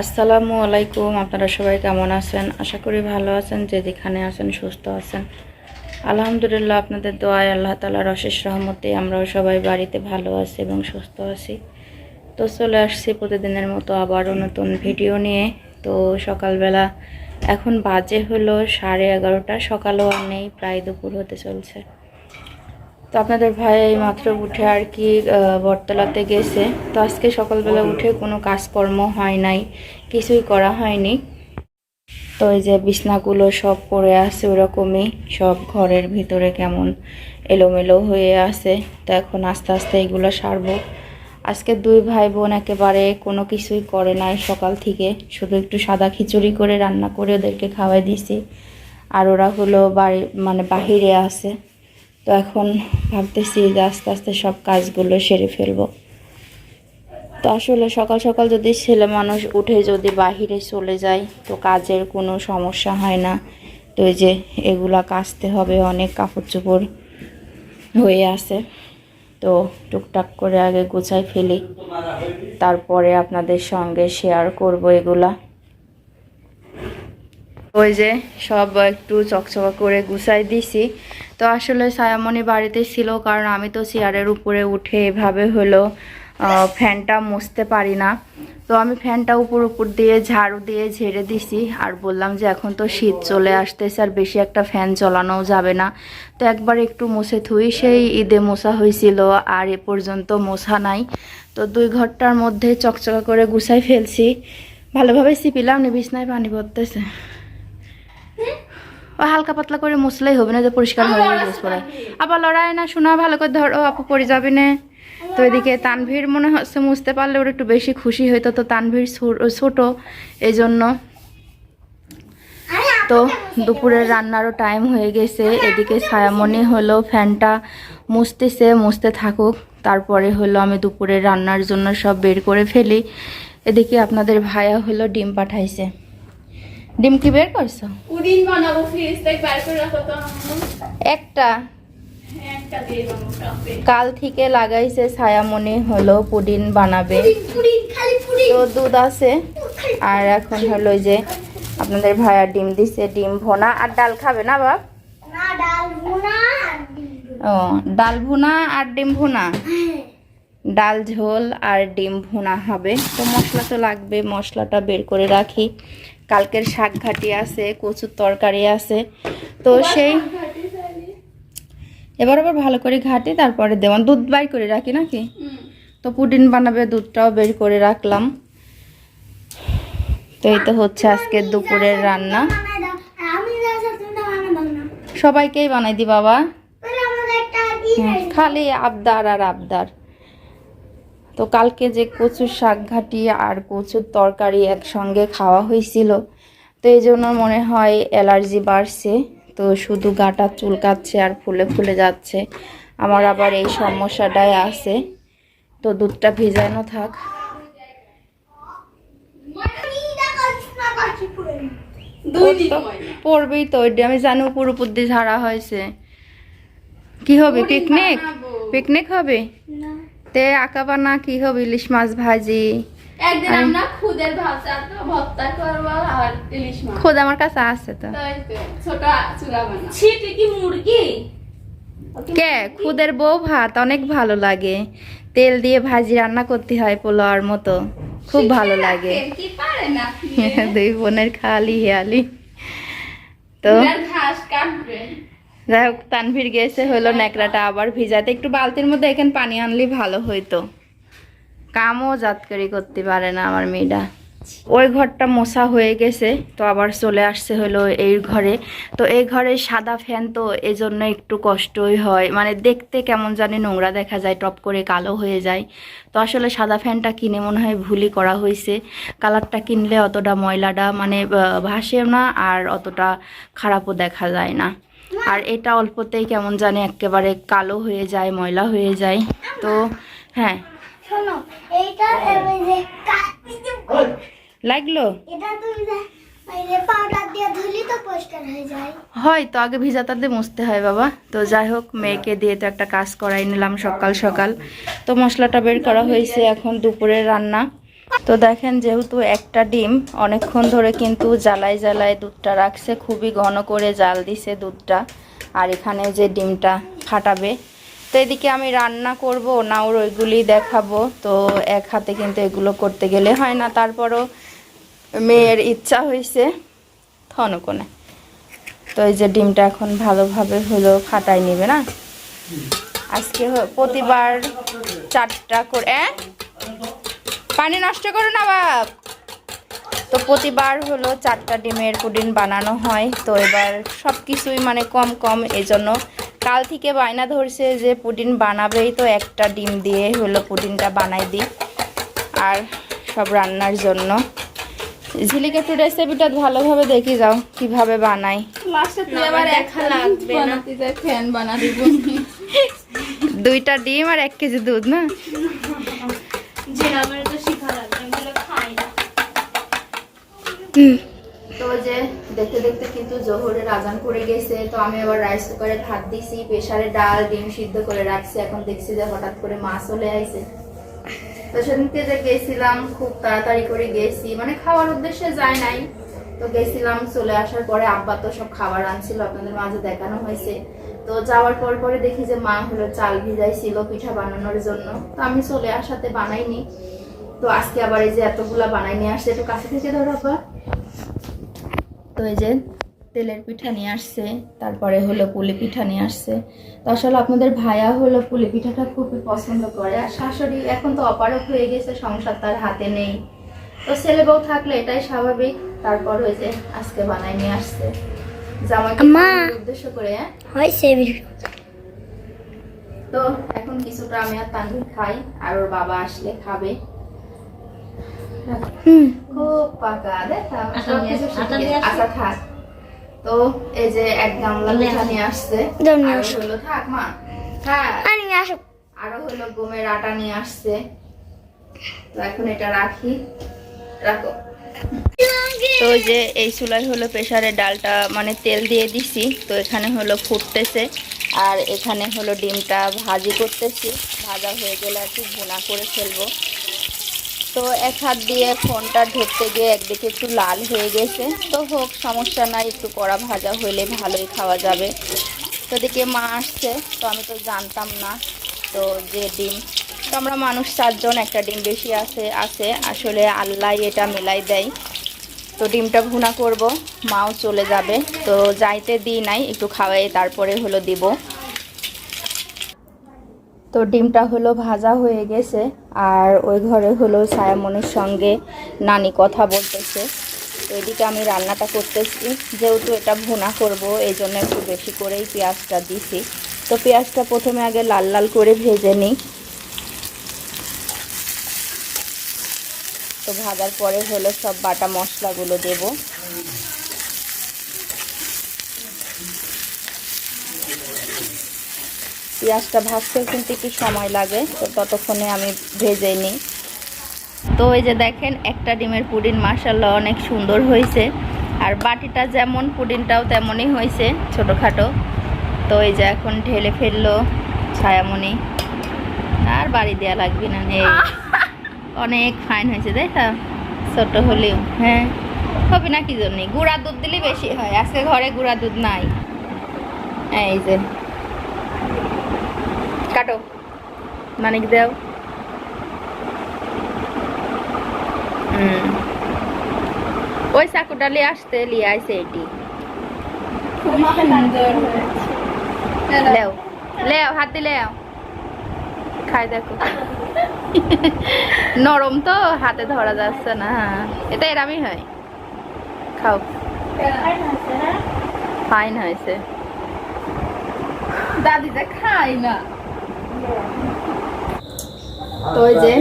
আসসালামু আলাইকুম, আপনারা সবাই কেমন আছেন? আশা করি ভালো আছেন, যে যেখানে আছেন সুস্থ আছেন। আলহামদুলিল্লাহ, আপনাদের দোয়ায় আল্লাহ তালার অশেষ রহমতে আমরাও সবাই বাড়িতে ভালো আছি এবং সুস্থ আছি। তো চলে আসছি প্রতিদিনের মতো আবারও নতুন ভিডিও নিয়ে। তো সকালবেলা এখন বাজে হলো সাড়ে এগারোটা, সকালও আর নেই, প্রায় দুপুর হতে চলছে। তো আপনাদের ভাই এই মাত্র উঠে আর কি বটতলাতে গেছে। তো আজকে সকালবেলা উঠে কোনো কাজকর্ম হয় নাই, কিছুই করা হয়নি। তো এই যে বিছনাগুলো সব পড়ে আছে ওরকমই, সব ঘরের ভিতরে কেমন এলোমেলো হয়ে আছে। তো এখন আস্তে আস্তে এগুলো সারবো। আজকে দুই ভাই বোন একেবারে কোনো কিছুই করে নাই সকাল থেকে, শুধু একটু সাদা খিচুড়ি করে রান্না করে ওদেরকে খাওয়াই দিছি। আর ওরা হলো বাড়ি মানে বাহিরে আছে। তো এখন ভাবতেছি যে আস্তে আস্তে সব কাজগুলো সেরে ফেলব। তো আসলে সকাল সকাল যদি ছেলে মানুষ উঠে যদি বাহিরে চলে যায়, তো কাজের কোনো সমস্যা হয় না। তো এই যে এগুলা কাচতে হবে, অনেক কাপড় চোপড় হয়ে আছে। তো টুকটাক করে আগে গুছাই ফেলি। তারপরে আপনাদের সঙ্গে শেয়ার করব এগুলা। ওই যে সব একটু চকচকা করে গুছাই দিছি। তো আসলে সায়ামণি বাড়িতে ছিল, কারণ আমি তো চেয়ারের উপরে উঠে এভাবে হলো ফ্যানটা মুছতে পারি না। তো আমি ফ্যানটা উপর উপর দিয়ে ঝাড়ু দিয়ে ঝেড়ে দিছি, আর বললাম যে এখন তো শীত চলে আসতেছে, আর বেশি একটা ফ্যান চালানোও যাবে না। তো একবার একটু মুছে থুই সেই ঈদে মোছা হয়েছিল, আর এ পর্যন্ত মোছা নাই। তো দুই ঘরটার মধ্যে চকচকা করে গুছাই ফেলছি। ভালোভাবে সিপিলাম নি বিছনায় পানি পড়তেছে। হালকা পাতলা করে মুছলেই হবে না যে পরিষ্কার হয়ে গেছে পরে। আবার লড়াই না শোনা ভালো করে ধরো আপু পড়ে যাবে না। তো এদিকে তানভীর মনে হচ্ছে মুছতে পারলে ওর একটু বেশি খুশি হইতো তো তানভীর ছোট এই জন্য তো দুপুরের রান্নারও টাইম হয়ে গেছে। এদিকে ছায়ামণি হলো ফ্যানটা মুছতেছে মুছতে থাকুক। তারপরে হলো আমি দুপুরের রান্নার জন্য সব বের করে ফেলি। এদিকে আপনাদের ভাইয়া হলো ডিম পাঠাইছে। ডিম কি বের করছ? পুডিং বানাবো ফ্রিজ থেকে বার করে রাখো তো একটা? হ্যাঁ, কাল থেকে লাগাইছে ছায়ামণি হলো পুডিন বানাবে। তো দুধ আছে। আর এখন হলো যে আপনাদের ভাইয়া ডিম দিছে ডিম ভোনা। আর ডাল খাবে না বাপ? না ডাল ভুনা ও ডাল ভুনা আর ডিম ভুনা? ডাল ঝোল আর ডিম ভুনা হবে। তো মশলা তো লাগবে মশলাটা বের করে রাখি। কালকের শাক ঘাটি আছে কচুর তরকারি আছে। তো সেই এবার আবার ভালো করে ঘাটি তারপরে দেওয়ান দুধ বাইর করে রাখি নাকি? তো পুডিন বানাবে দুধটাও বের করে রাখলাম। তো এই তো হচ্ছে আজকে দুপুরের রান্না। সবাইকেই বানাই দি বাবা। হুম, খালি আবদার আর আবদার। তো কালকে যে কচুর শাক ঘাটি আর কচুর তরকারি একসঙ্গে খাওয়া হয়েছিল তো এই জন্য মনে হয় অ্যালার্জি বাড়ছে। তো শুধু গাটা চুলকাচ্ছে আর ফুলে ফুলে যাচ্ছে। আমার আবার এই সমস্যাটাই আছে। তো দুধটা ভিজানো থাক। পড়বেই তো আমি জানি উপর উপর দিয়ে ঝাড়া হয়েছে। কি হবে পিকনিক পিকনিক হবে? তে আঁকাবানা কি হবে ইলিশ মাছ ভাজি? একদিন আমরা খুদের ভাজা তো ভর্তা করব আর ইলিশ মাছ। খোদ আমার কাছে আছে তো। ছোট চুলা বানা। ছিটে কি মুরগি? কে? খুদের বউ ভাত অনেক ভালো লাগে। তেল দিয়ে ভাজি রান্না করতে হয় পোলাওয়ার মতো। খুব ভালো লাগে। দুই বোনের খালি হেয়ালি। তো ঘাস কাটবে। যাই হোক, তানভীর গেছে হলো ন্যাকড়াটা আবার ভিজাতে। একটু বালতির মধ্যে এখানে পানি আনলে ভালো হইতো। কামও জাতকারি করতে পারে না আমার মেয়েটা। ওই ঘরটা মোছা হয়ে গেছে তো আবার চলে আসছে হলো এই ঘরে। তো এই ঘরে সাদা ফ্যান তো এই জন্য একটু কষ্টই হয়। মানে দেখতে কেমন জানি নোংরা দেখা যায় টপ করে কালো হয়ে যায়। তো আসলে সাদা ফ্যানটা কিনে মনে হয় ভুলই করা হয়েছে। কালারটা কিনলে অতটা ময়লাটা মানে আহ, ভাসে না আর অতটা খারাপও দেখা যায় না। আর এটা অল্পতেই কেমন জানি একেবারে কালো হয়ে যায় ময়লা হয়ে যায়। তো হ্যাঁ। শোনো এইটা লাগল? হয়ে তো আগে ভিজা দিয়ে মুছতে হয় বাবা। তো যাই হোক মেয়েকে দিয়ে তো একটা কাজ করাই নিলাম সকাল সকাল। তো মশলাটা বের করা হয়েছে এখন দুপুরের রান্না। তো দেখেন যেহেতু একটা ডিম অনেকক্ষণ ধরে কিন্তু জ্বালায় জ্বালায় দুধটা রাখছে খুবই ঘন করে জাল দিছে দুধটা। আর এখানে যে ডিমটা ফাটাবে। তো এদিকে আমি রান্না করব না ওর ওইগুলি দেখাবো। তো এক হাতে কিন্তু এগুলো করতে গেলে হয় না। তারপরও মেয়ের ইচ্ছা হয়েছে থনকোনে তো এই যে ডিমটা এখন ভালোভাবে হলো ফাটাই নেবে না? আজকে প্রতিবার চারটা করে? পানি নষ্ট করো না বাপ! তো প্রতিবার হলো চারটা ডিমের পুডিন বানানো হয়। তো এবার সব কিছুই মানে কম কম এজন্য কাল থেকে বায়না ধরছে যে পুডিং বানাবেই তো একটা ডিম দিয়ে হলো পুডিংটা বানাই দিই। আর সব রান্নার জন্য ঝিলিকে একটু রেসিপিটা ভালোভাবে দেখি যাও কীভাবে বানাই তুই আবার এক লাগবে বানাতে যাই ফ্যান বানা দিব দুইটা ডিম আর এক কেজি দুধ না? তো যে দেখতে দেখতে কিন্তু জোহরের আজান করে গেছে তো আমি আবার রাইস কুকারে ভাত দিছি প্রেসারে ডাল ডিম সিদ্ধ করে রাখছি এখন দেখছি যে হঠাৎ করে মা চলে আইছে। তো সেদিনকে যে গেছিলাম, খুব তাড়াতাড়ি করে গেছি। মানে খাওয়ার উদ্দেশ্যে যায় নাই। তো গেছিলাম, চলে আসার পরে আব্বা তো সব খাবার আনছিল, আপনাদের মাঝে দেখানো হয়েছে। তো যাওয়ার পর পরে দেখি যে মা হলো চাল ভিজাইছিল পিঠা বানানোর জন্য। তো আমি চলে আসাতে বানাইনি। তো আজকে আবার এই যে এতগুলা বানাই নিয়ে আসছে, একটু কাছে থেকে ধরো আব্বা। তো এই যে তেলের পিঠা নিয়ে আসছে তারপরে হলো পুলি পিঠা নিয়ে আসছে। তো আসলে আপনাদের ভাইয়া হলো পুলি পিঠাটা খুবই পছন্দ করে। আর শাশুড়ি এখন তো অপারক হয়ে গেছে সংসার তার হাতে নেই। তো ছেলে বউ থাকলে এটাই স্বাভাবিক। তারপর ওই যে আজকে বানাই নিয়ে আসছে। জামাইকে উদ্দেশ্য করে হ্যাঁ? হয়েছে তো এখন কিছুটা আমি আর তানভীর খাই আর ওর বাবা আসলে খাবে। খুব পাকা দেখা আসো। আচ্ছা থাক। তো এই যে এক গামলা পিঠা নিয়ে আসছে। দাও নিয়ে আরও আসো। হলো থাক মা। থাক আরও হলো গমের আটা নিয়ে আসছে। তো এখন এটা রাখি। রাখো। তো ওই যে এই চুলায় হলো প্রেসারে ডালটা মানে তেল দিয়ে দিছি। তো এখানে হলো ফুটতেছে। আর এখানে হলো ডিমটা ভাজি করতেছি। ভাজা হয়ে গেলে আর কি ভুনা করে ফেলব। তো এক হাত দিয়ে ফোনটা ধরতে গিয়ে একদিকে একটু লাল হয়ে গেছে। তো হোক, সমস্যা নাই, একটু কড়া ভাজা হলে ভালোই খাওয়া যাবে। তো দিকে মা আসছে, তো আমি তো জানতাম না তো যে ডিম। তো আমরা মানুষ চারজন, একটা ডিম বেশি আছে আছে। আসলে আল্লাহ এটা মেলাই দেয়। তো ডিমটা ভুনা করব, মাও চলে যাবে। তো যাইতে দিই নাই, একটু খাওয়াই, তারপরে হলো দিব। তো ডিমটা হলো ভাজা হয়ে গেছে আর ওই ঘরে হলো সায়ামনির সঙ্গে নানি কথা বলতেছে। তো এদিকে আমি রান্নাটা করতেছি, যেহেতু এটা ভুনা করব এই জন্য একটু বেশি করেই পেঁয়াজটা দিছি। তো পেঁয়াজটা প্রথমে আগে লাল লাল করে ভেজে নিই। তো ভাজার পরে হলো সব বাটা মশলাগুলো দেবো। পেঁয়াজটা ভাজতেও কিন্তু একটু সময় লাগে তো ততক্ষণে আমি ভেজে নিই। তো এই যে দেখেন একটা ডিমের পুডিন মাসাল্লাহ অনেক সুন্দর হয়েছে। আর বাটিটা যেমন পুডিনটাও তেমনই হয়েছে ছোটোখাটো। তো এই যে এখন ঢেলে ফেলল ছায়ামণি। আর বাড়ি দেওয়া লাগবে না এই অনেক ফাইন হয়েছে তাই দেখা ছোট হলেও হ্যাঁ। হবে না কি জন্যে গুঁড়া দুধ দিলে বেশি হয়। আজকে ঘরে গুঁড়া দুধ নাই। হ্যাঁ এই যে। কাটো। মানিক দেও। ওই চাকুটা লিয়ে আসতে লিয়ে আইছে এটি। লেও লেও, হাতে লেও। খাই দেখো। নরম তো, হাতে ধরা যাচ্ছে না হ্যাঁ। এটা এরামই হয়। খাও। ফাইন হয়েছে। দাদিটা খাই না। তো ওই যে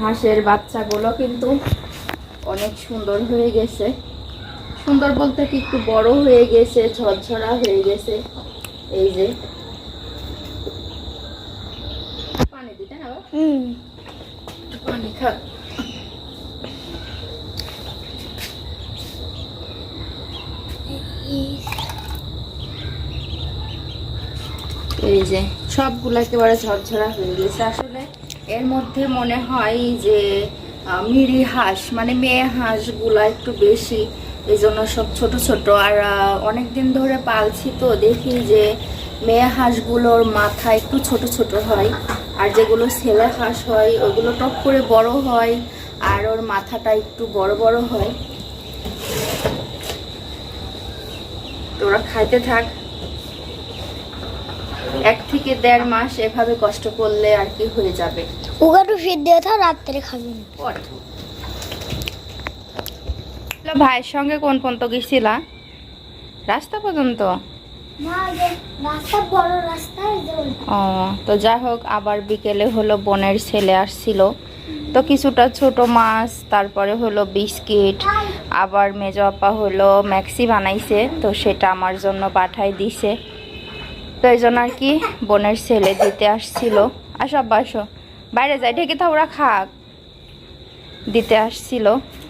হাঁসের বাচ্চাগুলো কিন্তু অনেক সুন্দর হয়ে গেছে। সুন্দর বলতে কি একটু বড় হয়ে গেছে ঝরঝরা হয়ে গেছে। এই যে। পানি দিতে না পানি খা। এই যে সবগুলো একেবারে ঝরঝরা হয়ে গেছে। আসলে এর মধ্যে মনে হয় যে মিরি হাঁস মানে মেয়ে হাঁসগুলা একটু বেশি এই জন্য সব ছোট ছোট। আর অনেক দিন ধরে পালছি তো দেখি যে মেয়ে হাঁসগুলোর মাথা একটু ছোট ছোট হয়, আর যেগুলো ছেলে হাঁস হয়, ওগুলো টপ করে বড় হয়, আর ওর মাথাটা একটু বড় বড় হয়। তোরা খাইতে থাক। এক থেকে দেড় মাস এভাবে কষ্ট করলে আর কি হয়ে যাবে। ফিট দিয়ে থাও রাত্রে খাবেন ভাইয়ের সঙ্গে কোন পর্যন্ত গেছিলা? রাস্তা পর্যন্ত। ও তো যাই হোক আবার বিকেলে হলো বোনের ছেলে আসছিল। তো কিছুটা ছোট মাছ তারপরে হলো বিস্কিট আবার মেজো আপা হলো ম্যাক্সি বানাইছে তো সেটা আমার জন্য পাঠাই দিছে। তো এই জন্য আর কি বোনের ছেলে দিতে আসছিল। আসো আব্বা, আসো। বাইরে যাই, ঢেকে থা, ওরা খাক। দিতে আসছিল।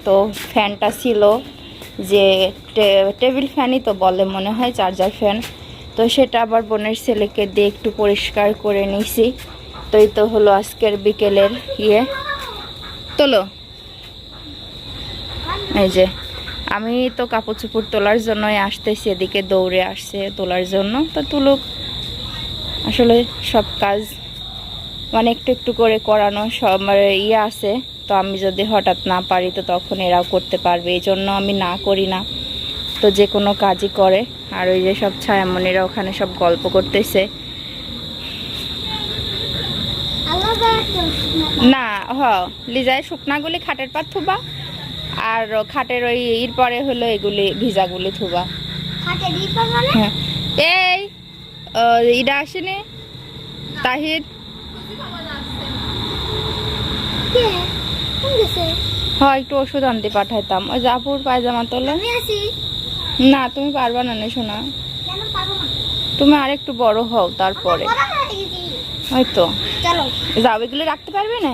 তো ফ্যানটা ছিল যে টেবিল ফ্যানই তো বলে মনে হয়, চার্জার ফ্যান। তো সেটা আবার বোনের ছেলেকে দিয়ে একটু পরিষ্কার করে নিছি। তো এই তো হলো আজকের বিকেলের ইয়ে। তোলো। এই যে আমি তো কাপড় চোপড় তোলার জন্যই আসতেছি এদিকে দৌড়ে আসছে তোলার জন্য। তো তুলুক আসলে সব কাজ মানে একটু একটু করে করানো সব মানে ইয়ে আছে। তো আমি যদি হঠাৎ না পারি তো তখন এরাও করতে পারবে এই জন্য আমি না করি না। তো যে কোনো কাজই করে। আর ওই যে সব ছায়ামণিরা ওখানে সব গল্প করতেছে। না হ লিজায় শুকনাগুলি খাটের পাত থুবা। আর খাটের ওই ইর পরে হলো এগুলি ভিজাগুলি থুবা। মানে? হ্যাঁ। এই ইডা আসেনি? তাহিদ? হয় একটু ওষুধ আনতে পাঠাইতাম। ওই জাপুর পায়জামা তোলে। না তুমি পারবা না শোনা। না? তুমি আর একটু বড় হও তারপরে। হয়ে হয়তো চলো। যাও এগুলো রাখতে পারবে না?